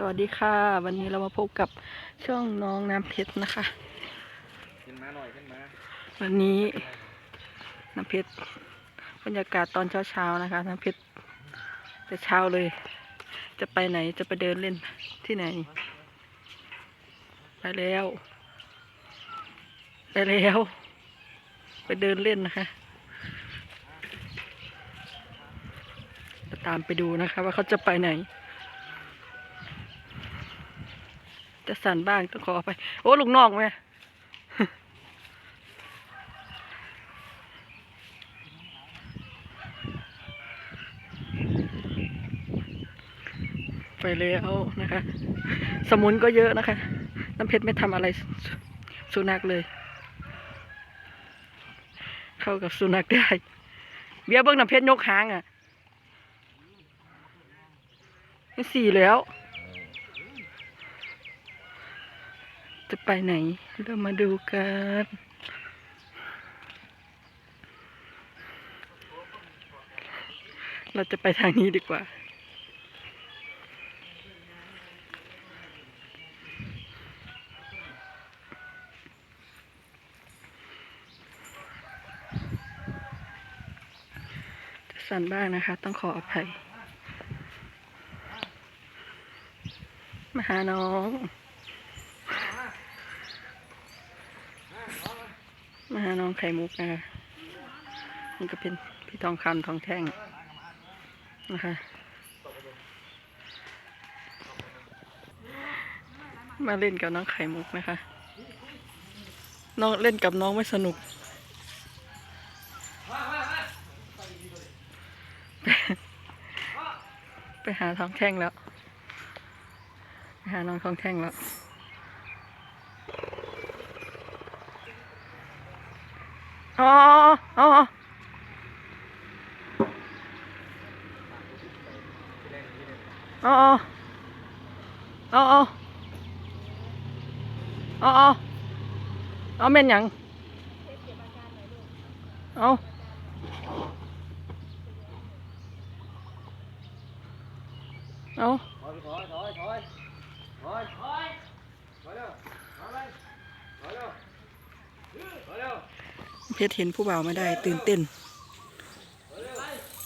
สวัสดีค่ะ วันนี้เรามาพบกับช่องน้องน้ำเพชรนะคะขึ้นมาหน่อยขึ้นมาวันนี้น้ำเพชรบรรยากาศตอนเช้าๆนะคะน้ำเพชรแต่เช้าเลย จะไปไหนจะไปเดินเล่นที่ไหน ไปแล้ว ไปแล้ว ไปเดินเล่นนะคะจะตามไปดูนะคะ ว่าเขาจะไปไหน จะสั่นบ้างต้องขอไป โอ้ลูกน้องไหมไปแล้วนะคะ สมุนก็เยอะนะคะ น้ำเพชรไม่ทำอะไรสสุนัขเลย เข้ากับสุนัขได้ เบี้ยเบิ้งน้ำเพชรยกหางอะสี่แล้ว จะ ไปไหน เรามาดูกัน เราจะไปทางนี้ดีกว่า จะสั่นบ้างนะคะ ต้องขออภัย มาหาน้อง มาหาน้องไข่มุกนะคะนี่ก็เป็นพี่ทองคำทองแท่งนะคะ มาเล่นกับน้องไข่มุกนะคะ น้องเล่นกับน้องไม่สนุก ไปหาทองแท่งแล้ว ไปหาน้องทองแท่งแล้ว อ๋ออ๋ออ๋ออ๋ออ๋ออ๋ออ๋อเอาเม่นห เพชรเห็นผู้บ่าวไม่ได้ ตื่นเต้น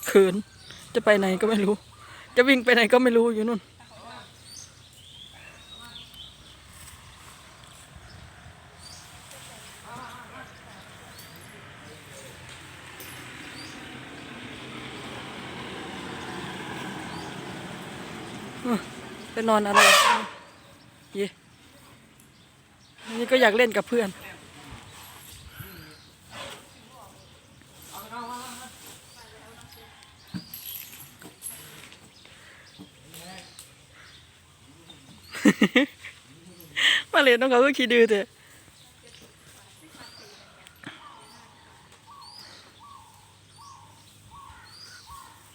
เขินจะไปไหนก็ไม่รู้ จะวิ่งไปไหนก็ไม่รู้อยู่นู่นไปนอนอะไรเย่นี่ก็อยากเล่นกับเพื่อน มาเล่นน้องเขาก็ขี้ดื้อเถอะ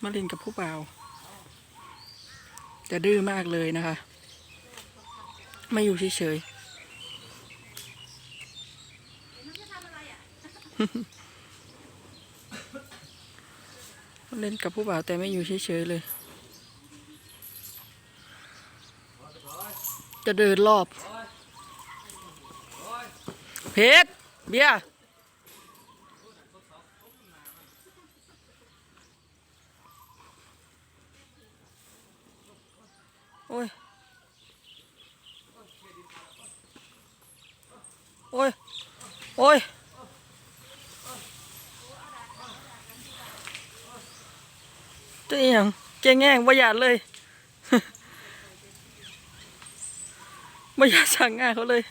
มาเล่นกับผู้บ่าวจะดื้อมากเลยนะคะ ไม่อยู่เฉยๆเล่นกับผู้บ่าวแต่ไม่อยู่เฉยๆเลย จะเดินรอบ เพชรเบียร์โอ้ย โอ้ย โอ้ยจะย่างเก่งแง่งบ่หยาดเลย ไม่อยากสั่งง่านเขาเลย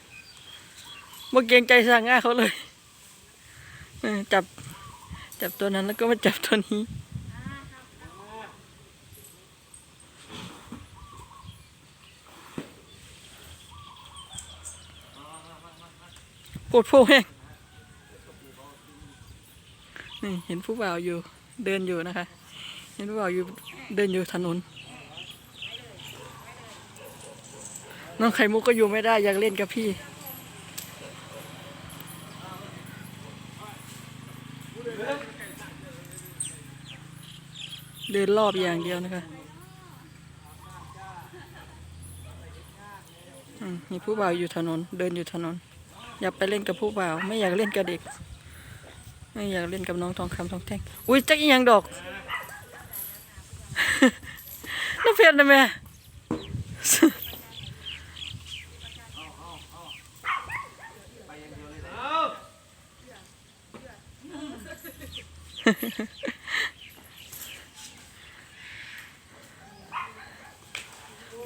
ไม่เกรงใจสั่งง่านเขาเลยจับจับตัวนั้นแล้วก็มาจับตัวนี้ปวดโพแห้งนี่เห็นผู้บ่าวอยู่เดินอยู่นะคะ เห็นผู้บ่าวอยู่เดินอยู่ถนน น้องไข่มุกก็อยู่ไม่ได้อยากเล่นกับพี่ เดินรอบอย่างเดียวนะคะอืมมีผู้บ่าวอยู่ถนน เดินอยู่ถนน อยากไปเล่นกับผู้บ่าว ไม่อยากเล่นกับเด็ก ไม่อยากเล่นกับน้องทองคำทองแท่งอุ้ยจักอีหยังดอกน้ำเพชรนะแม่ เอา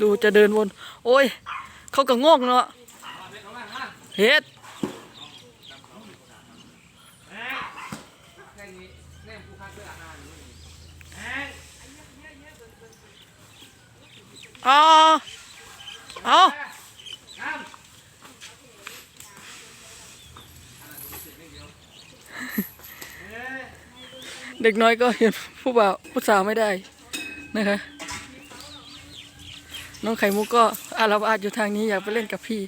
ดู จะเดินวน โอ้ย เขาก็งอกเนาะเฮ็ดเสื้ออาหารอยู่นี่แห้งอ๋อเอาเด็กน้อยก็เห็นผู้บ่าวผู้สาวไม่ได้นะคะ น้องไข่มุกก็อารวาสอยู่ทางนี้อยากไปเล่นกับพี่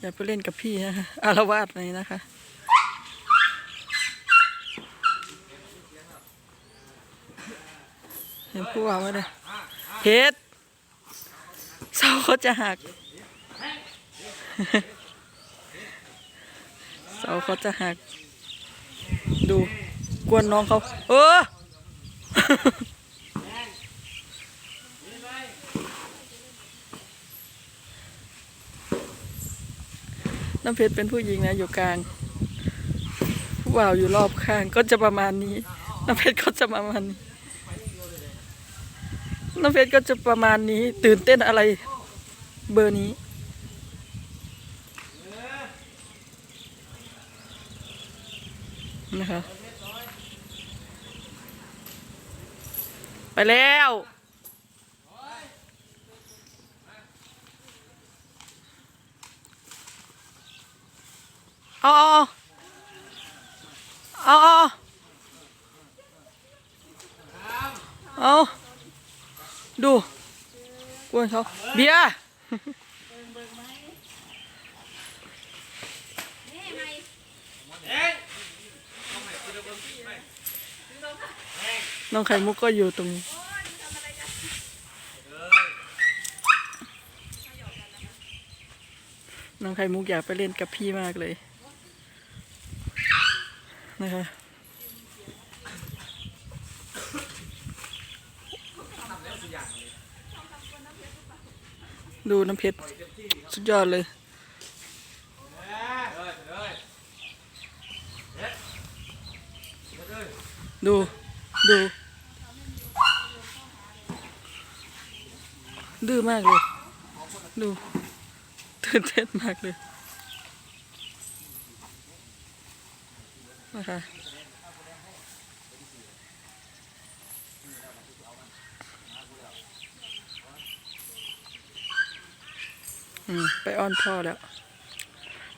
อยากไปเล่นกับพี่นะอารวาสเลยนะคะเห็นผู้บ่าวไหมเลยเฮ็ดเสาเขาจะหักเสาเขาจะหัก ดู กวนน้องเขา เออ น้ำเพชรเป็นผู้หญิงนะอยู่กลางผู้บ่าวอยู่รอบข้างก็จะประมาณนี้ น้ำเพชรก็จะประมาณนี้น้ำเพชรก็จะประมาณนี้ ตื่นเต้นอะไรเบอร์นี้นะคะไปแล้ว เอาเอาเอาเอา เอาเอดูกวนเขาเบียร์น้องไข่มุกก็อยู่ตรงนี้น้องไข่มุกอยากไปเล่นกับพี่มากเลยนะคะ ดูน้ำเพชรสุดยอดเลยดู ดู ดื้อมากเลย ดูตื่นเต้นมากเลยนะคะ อืม ไปอ้อนพ่อแล้ว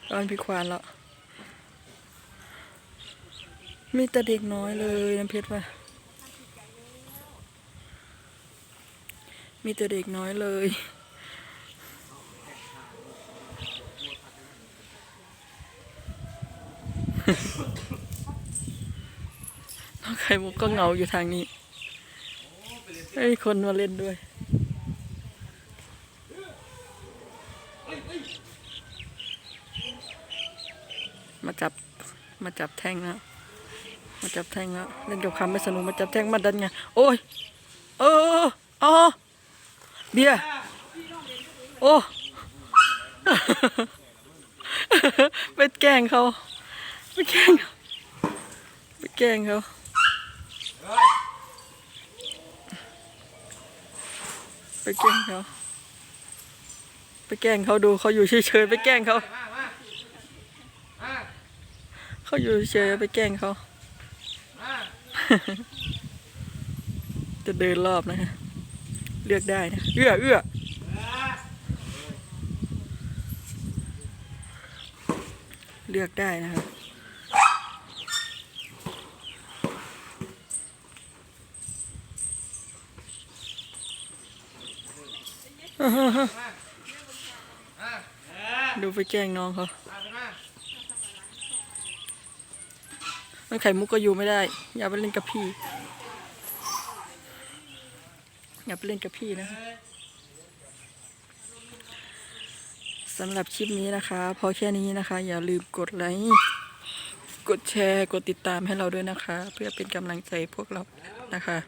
ไปอ้อนพี่ควานแล้ว มีแต่เด็กน้อยเลยน้ำเพชรว่ามีแต่เด็กน้อยเลยน้องไข่มุกก็เงาอยู่ทางนี้ไม่มีคนมาเล่นด้วย มาจับมาจับแท่งแล้วมาจับแท่งแล้วเล่นกับคำไม่สนุกมาจับแท่งมาดันไงโอ้ยเอออ๋อเบียโอ้ไปแกล้งเขาไปแกล้งเขาไปแกล้งเขาไปแกล้งเขา ไปแกล้งเขาดูเขาอยู่เฉยๆไปแกล้งเขาเขาอยู่เฉยๆไปแกล้งเขาจะเดินรอบนะฮะเลือกได้นะเอื้อเอื้อเลือกได้นะครับ ดูไปแกล้งน้องเขามันไข่มุกก็อยู่ไม่ได้ อย่าไปเล่นกับพี่ อย่าไปเล่นกับพี่นะสำหรับคลิปนี้นะคะ พอแค่นี้นะคะ อย่าลืมกดไลค์กดแชร์กดติดตามให้เราด้วยนะคะ เพื่อเป็นกำลังใจพวกเรานะคะ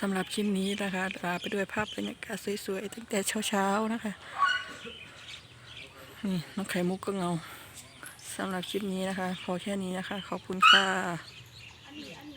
สำหรับคลิปนี้นะคะลาไปด้วยภาพบรรยากาศสวยๆตั้งแต่เช้าๆนะคะ นี่น้องไข่มุกก็เงาสำหรับคลิปนี้นะคะ พอแค่นี้นะคะ ขอบคุณค่ะ